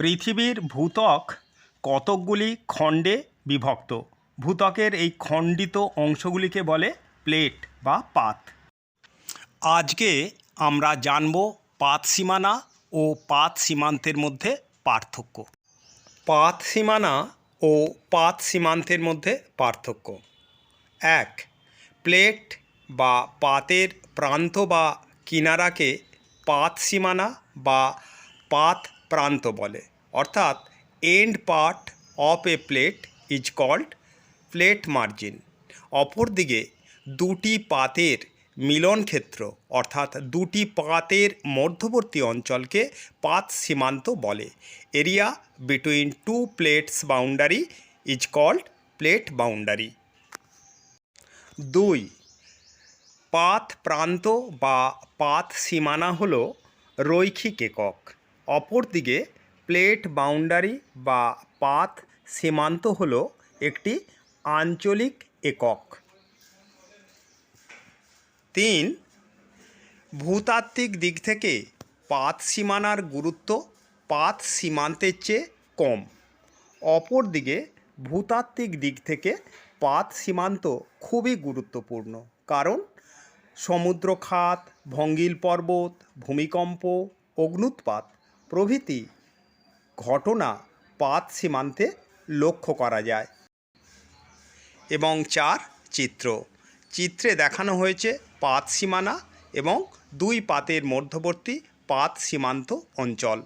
পৃথিবীর ভূত্বক কতকগুলি খণ্ডে বিভক্ত। ভূত্বকের এই খণ্ডিত অংশগুলিকে বলে প্লেট বা পাত আজকে আমরা জানব পাত সীমানা ও পাত সীমান্তের মধ্যে পার্থক্য। পাত সীমানা ও পাত সীমান্তের মধ্যে পার্থক্য। এক, প্লেট বা পাতের প্রান্ত বা কিনারাকে পাত সীমানা বা পাত প্রান্ত বলে। অর্থাৎ end part of a plate is called plate margin অপরদিকে দুটি পাতের মিলন ক্ষেত্র, অর্থাৎ দুটি পাতের মধ্যবর্তী অঞ্চলকে পাত সীমান্ত বলে। Area between two plates boundary is called plate boundary দুই, পাত প্রান্ত বা পাত সীমানা হল রৈখিক একক। অপরদিকে প্লেট বাউন্ডারি বা পাত সীমান্ত হল একটি আঞ্চলিক একক। তিন, ভূতাত্ত্বিক দিক থেকে পাত সীমানার গুরুত্ব পাত সীমান্তের চেয়ে কম। অপরদিকে ভূতাত্ত্বিক দিক থেকে পাত সীমান্ত খুবই গুরুত্বপূর্ণ, কারণ সমুদ্র খাত ভঙ্গিল পর্বত, ভূমিকম্প, অগ্নুৎপাত প্রভৃতি ঘটনা পাত সীমান্তে লক্ষ্য করা যায়। এবং চার চিত্র। চিত্রে দেখানো হয়েছে পাত সীমানা এবং দুই পাতের মধ্যবর্তী পাত সীমান্ত অঞ্চল।